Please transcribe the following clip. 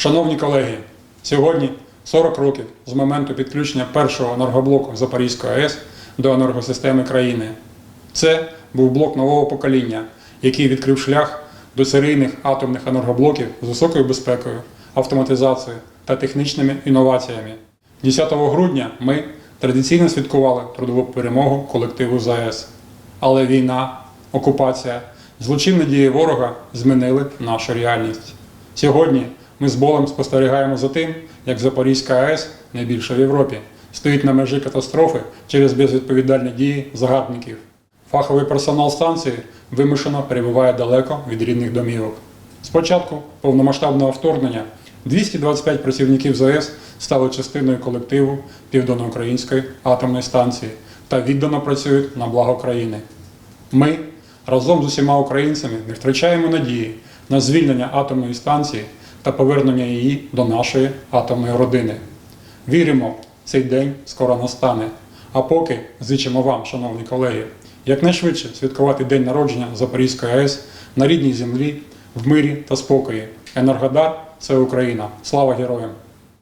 Шановні колеги, сьогодні 40 років з моменту підключення першого енергоблоку Запорізької АЕС до енергосистеми країни. Це був блок нового покоління, який відкрив шлях до серійних атомних енергоблоків з високою безпекою, автоматизацією та технічними інноваціями. 10 грудня ми традиційно святкували трудову перемогу колективу ЗАЕС. Але війна, окупація, злочинні дії ворога змінили нашу реальність. Сьогодні ми з болем спостерігаємо за тим, як Запорізька АЕС, найбільша в Європі, стоїть на межі катастрофи через безвідповідальні дії загарбників. Фаховий персонал станції вимушено перебуває далеко від рідних домівок. З початку повномасштабного вторгнення 225 працівників ЗАЕС стали частиною колективу Південноукраїнської атомної станції та віддано працюють на благо країни. Ми разом з усіма українцями не втрачаємо надії на звільнення атомної станції та повернення її до нашої атомної родини. Віримо, цей день скоро настане. А поки зичимо вам, шановні колеги, якнайшвидше святкувати день народження Запорізької АЕС на рідній землі, в мирі та спокої. Енергодар це Україна. Слава героям!